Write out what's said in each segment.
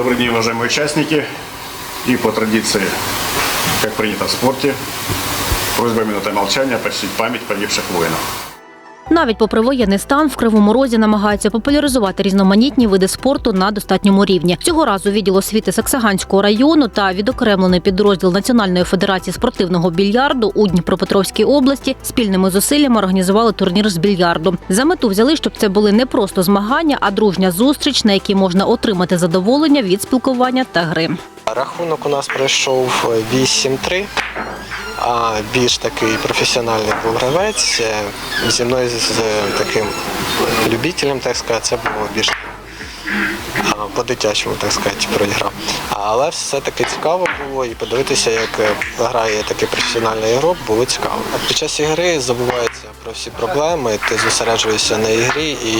Добрый день, уважаемые участники. И по традиции, как принято в спорте, просьба минуты молчания почтить память погибших воинов. Навіть попри воєнний стан в Кривому Розі намагаються популяризувати різноманітні види спорту на достатньому рівні. Цього разу відділ освіти Саксаганського району та відокремлений підрозділ Національної федерації спортивного більярду у Дніпропетровській області спільними зусиллями організували турнір з більярду. За мету взяли, щоб це були не просто змагання, а дружня зустріч, на якій можна отримати задоволення від спілкування та гри. Рахунок у нас пройшов 8-3, а більш такий професіональний був гравець. Е, Зі мною з таким любителем, так сказати, це було більш по-дитячому, так сказати, програв. Але все-таки цікаво було і подивитися, як е, грає такий професіональний ігрок, було цікаво. Під час ігри забувається про всі проблеми, ти зосереджуєшся на ігрі і,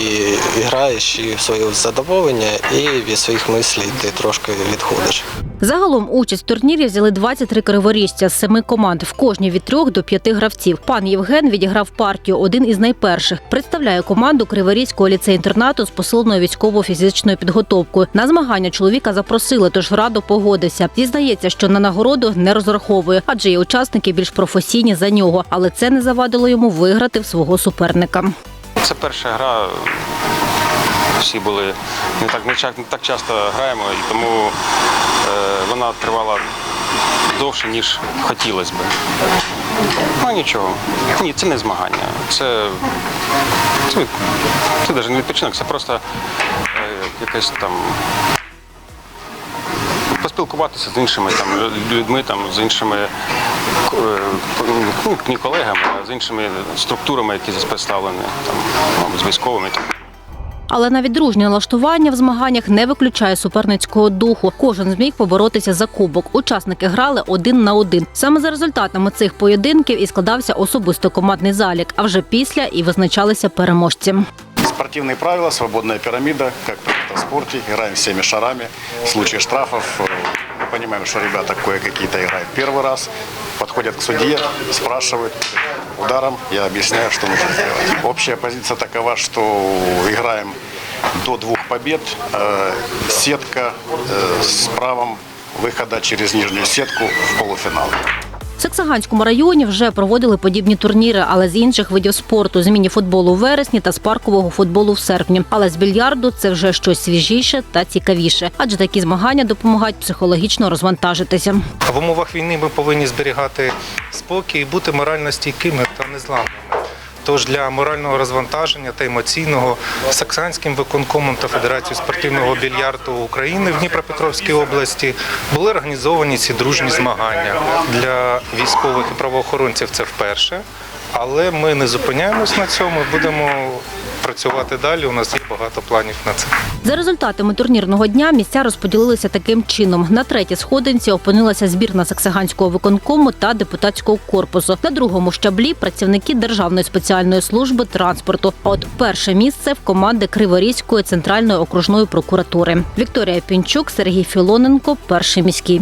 і граєш і в своє задоволення, і від своїх мислей ти трошки відходиш. Загалом участь в турнірі взяли 23 криворіжця з семи команд, в кожній від трьох до п'яти гравців. Пан Євген відіграв партію один із найперших. Представляє команду Криворізького ліцею-інтернату з посиленою військово-фізичною підготовкою. На змагання чоловіка запросили, тож радо погодився. Зізнається, що на нагороду не розраховує, адже є учасники більш професійні за нього, але це не завадило йому виграти в свого суперника. Це перша гра. Всі були не так, не, ча- не так часто граємо, і тому е, вона тривала довше, ніж хотілося б. Ну нічого. Ні, це не змагання. Це, це, це навіть не відпочинок, це просто е, якесь там. Поспілкуватися з іншими там людьми, там з іншими е, ну, не колегами, а з іншими структурами, які представлені там ну, з військовими. Там. Але навіть дружнє налаштування в змаганнях не виключає суперницького духу. Кожен зміг поборотися за кубок. Учасники грали один на один. Саме за результатами цих поєдинків і складався особисто командний залік. А вже після і визначалися переможці. Спортивные правила, свободная пирамида, как принято в спорте. Играем всеми шарами. В случае штрафов э, мы понимаем, что ребята кое-какие-то играют первый раз. Подходят к судье, спрашивают. Ударом я объясняю, что нужно сделать. Общая позиция такова, что играем до двух побед. Э, Сетка э, с правом выхода через нижнюю сетку в полуфинал. В Саксаганському районі вже проводили подібні турніри, але з інших видів спорту з міні-футболу у вересні та з паркового футболу в серпні. Але з більярду це вже щось свіжіше та цікавіше, адже такі змагання допомагають психологічно розвантажитися. В умовах війни ми повинні зберігати спокій бути морально стійкими та незламними. Тож для морального розвантаження та емоційного Саксанським виконкомом та Федерацією спортивного більярду України в Дніпропетровській області були організовані ці дружні змагання для військових і правоохоронців. Це вперше, але ми не зупиняємось на цьому. Будемо працювати далі. У нас є багато планів на це. За результатами турнірного дня місця розподілилися таким чином: на третій сходинці опинилася збірна Саксаганського виконкому та депутатського корпусу. На другому щаблі працівники Державної спеціальної служби транспорту. А от перше місце в команди Криворізької центральної окружної прокуратури. Вікторія Пінчук, Сергій Філоненко, перший міський.